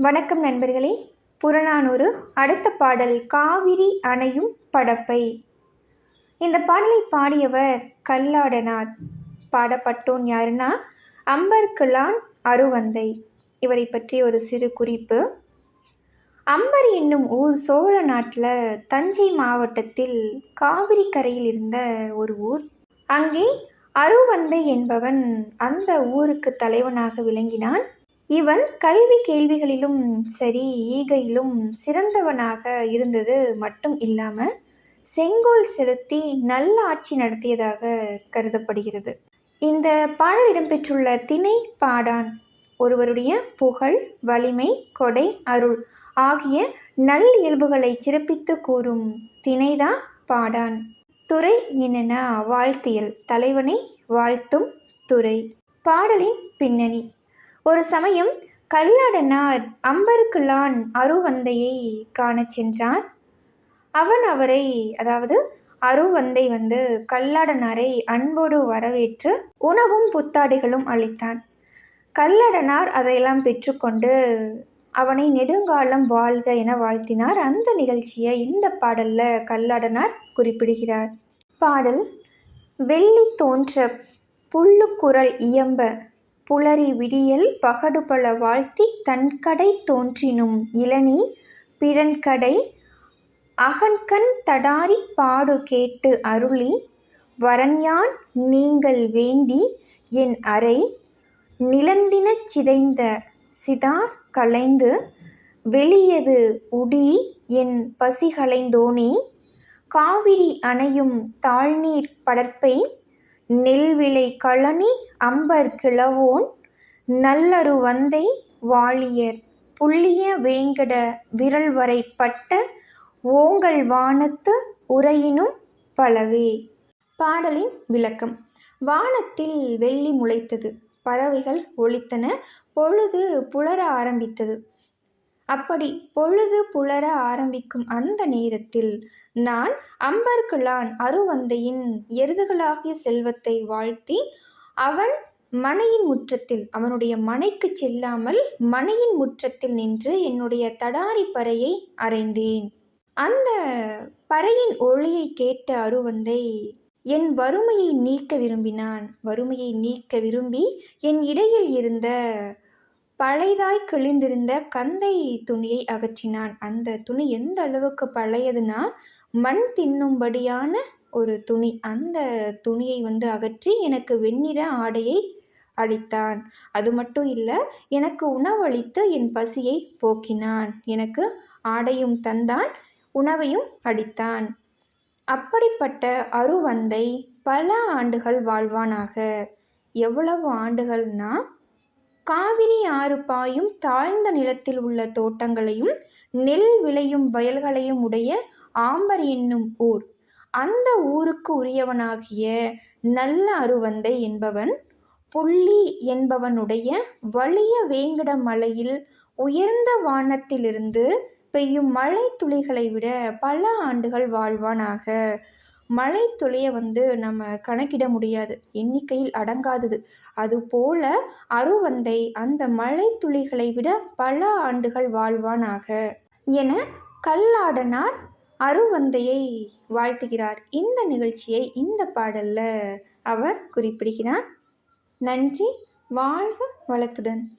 வணக்கம் நண்பர்களே. புறநானூறு அடுத்த பாடல் காவிரி அணையும் படப்பை. இந்த பாடலை பாடியவர் கல்லாடனார். பாடப்பட்டோன் யாருன்னா? அம்பர்கிளான் அருவந்தை. இவரை பற்றி ஒரு சிறு குறிப்பு. அம்பர் என்னும் ஊர் சோழ நாட்டில் தஞ்சை மாவட்டத்தில் காவிரி கரையில் இருந்த ஒரு ஊர். அங்கே அருவந்தை என்பவன் அந்த ஊருக்கு தலைவனாக விளங்கினான். இவன் கல்வி கேள்விகளிலும் சரி ஈகையிலும் சிறந்தவனாக இருந்தது மட்டும் இல்லாமல் செங்கோல் செலுத்தி நல்ல ஆட்சி நடத்தியதாக கருதப்படுகிறது. இந்த பாடல் இடம்பெற்றுள்ள திணை பாடான் ஒருவருடைய புகழ் வலிமை கொடை அருள் ஆகிய நல் இயல்புகளை சிறப்பித்து கூறும் திணைதான் பாடான். துறை என்னென்னா வாழ்த்தியல் தலைவனை வாழ்த்தும் துறை. பாடலின் பின்னணி. ஒரு சமயம் கல்லாடனார் அம்பருக்குலான் அருவந்தையை காணச் சென்றார் அவன் அவரை அதாவது அருவந்தை வந்து கல்லாடனாரை அன்போடு வரவேற்று உணவும் புத்தாடைகளும் அளித்தான். கல்லடனார் அதையெல்லாம் பெற்றுக்கொண்டு அவனை நெடுங்காலம் வாழ்க என வாழ்த்தினார். அந்த நிகழ்ச்சியை இந்த பாடலில் கல்லடனார் குறிப்பிடுகிறார். பாடல் வெள்ளி தோன்ற புல்லுக்குரல் இயம்ப புலரி விடியல் பகடுபல வாழ்த்தி தன்கடை தோன்றினும் இளநீ பிறன்கடை அகன்கண் தடாரி பாடு கேட்டு அருளி வரன்யான் நீங்கள் வேண்டி என் அறை நிலந்தினச் சிதைந்த சிதார் களைந்து வெளியது உடி என் பசிகளைந்தோனே காவிரி அணையும் தாழ்நீர் படர்ப்பை நெல்விளை கழனி அம்பர் கிழவோன் நல்லரு வந்தை வாழியர் புள்ளிய வேங்கட விரல்வரை பட்ட ஓங்கல் வானத்து உரையினும் பலவே. பாடலின் விளக்கம். வானத்தில் வெள்ளி முளைத்தது. பறவைகள் ஒழித்தன பொழுது புலர ஆரம்பித்தது. அப்படி பொழுது புலர ஆரம்பிக்கும் அந்த நேரத்தில் நான் அம்பர்குலான் அருவந்தையின் எருதுகளாகிய செல்வத்தை வாழ்த்தி அவன் மனையின் முற்றத்தில் அவனுடைய மனைக்கு செல்லாமல் மனையின் முற்றத்தில் நின்று என்னுடைய தடாரி பறையை அறைந்தேன். அந்த பறையின் ஒளியை கேட்ட அருவந்தை என் வறுமையை நீக்க விரும்பினான். வறுமையை நீக்க விரும்பி என் இடையில் இருந்த பழைதாய் கிழிந்திருந்த கந்தை துணியை அகற்றினான். அந்த துணி எந்த அளவுக்கு பழையதுன்னா மண் தின்னும்படியான ஒரு துணி. அந்த துணியை வந்து அகற்றி எனக்கு வெண்ணிற ஆடையை அளித்தான். அது மட்டும் இல்லை எனக்கு உணவளித்து என் பசியை போக்கினான். எனக்கு ஆடையும் தந்தான் உணவையும் அளித்தான். அப்படிப்பட்ட அருவந்தை பல ஆண்டுகள் வாழ்வானாக. எவ்வளவு ஆண்டுகள்னா காவிரி ஆறு பாயும் தாழ்ந்த நிலத்தில் உள்ள தோட்டங்களையும் நெல் விளையும் வயல்களையும் உடைய ஆம்பர் என்னும் ஊர். அந்த ஊருக்கு உரியவனாகிய நல்ல அருவந்தை என்பவன் புள்ளி என்பவனுடைய வலிய வேங்கட மலையில் உயர்ந்த வானத்திலிருந்து பெய்யும் மழை துளிகளை விட பல ஆண்டுகள் வாழ்வானாக. மழை துளியை வந்து நம்ம கணக்கிட முடியாது. எண்ணிக்கையில் அடங்காதது. அதுபோல அருவந்தை அந்த மழை துளிகளை விட பல ஆண்டுகள் வாழ்வானாக. என கல்லாடனார் அருவந்தையை வாழ்த்துகிறார். இந்த நிகழ்ச்சியை இந்த பாடலில் அவர் குறிப்பிடுகிறார். நன்றி. வாழ்க வளத்துடன்.